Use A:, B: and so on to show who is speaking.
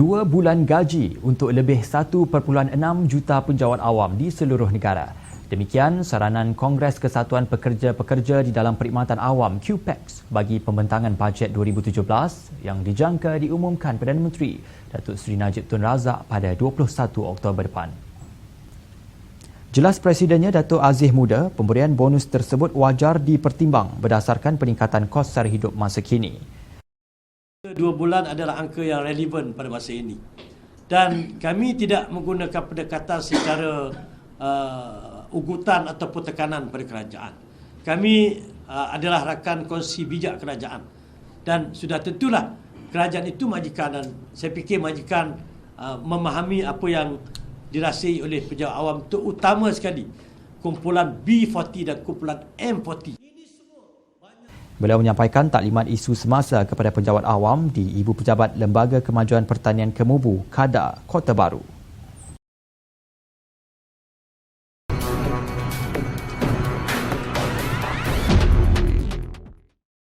A: dua bulan gaji untuk lebih 1.6 juta penjawat awam di seluruh negara. Demikian saranan Kongres Kesatuan Pekerja-Pekerja di dalam Perkhidmatan Awam QPEX bagi pembentangan bajet 2017 yang dijangka diumumkan Perdana Menteri Datuk Seri Najib Tun Razak pada 21 Oktober depan. Jelas Presidennya Datuk Aziz Muda, pemberian bonus tersebut wajar dipertimbang berdasarkan peningkatan kos sara hidup masa kini.
B: Dua bulan adalah angka yang relevan pada masa ini. Dan kami tidak menggunakan pendekatan secara uh, ugutan ataupun tekanan pada kerajaan. Kami uh, adalah rakan kongsi bijak kerajaan. Dan sudah tentulah kerajaan itu majikan dan saya fikir majikan uh, memahami apa yang dirasai oleh pejabat awam terutama sekali kumpulan B40 dan kumpulan M40.
A: Beliau menyampaikan taklimat isu semasa kepada penjawat awam di Ibu Pejabat Lembaga Kemajuan Pertanian Kemubu, Kada, Kota Baru.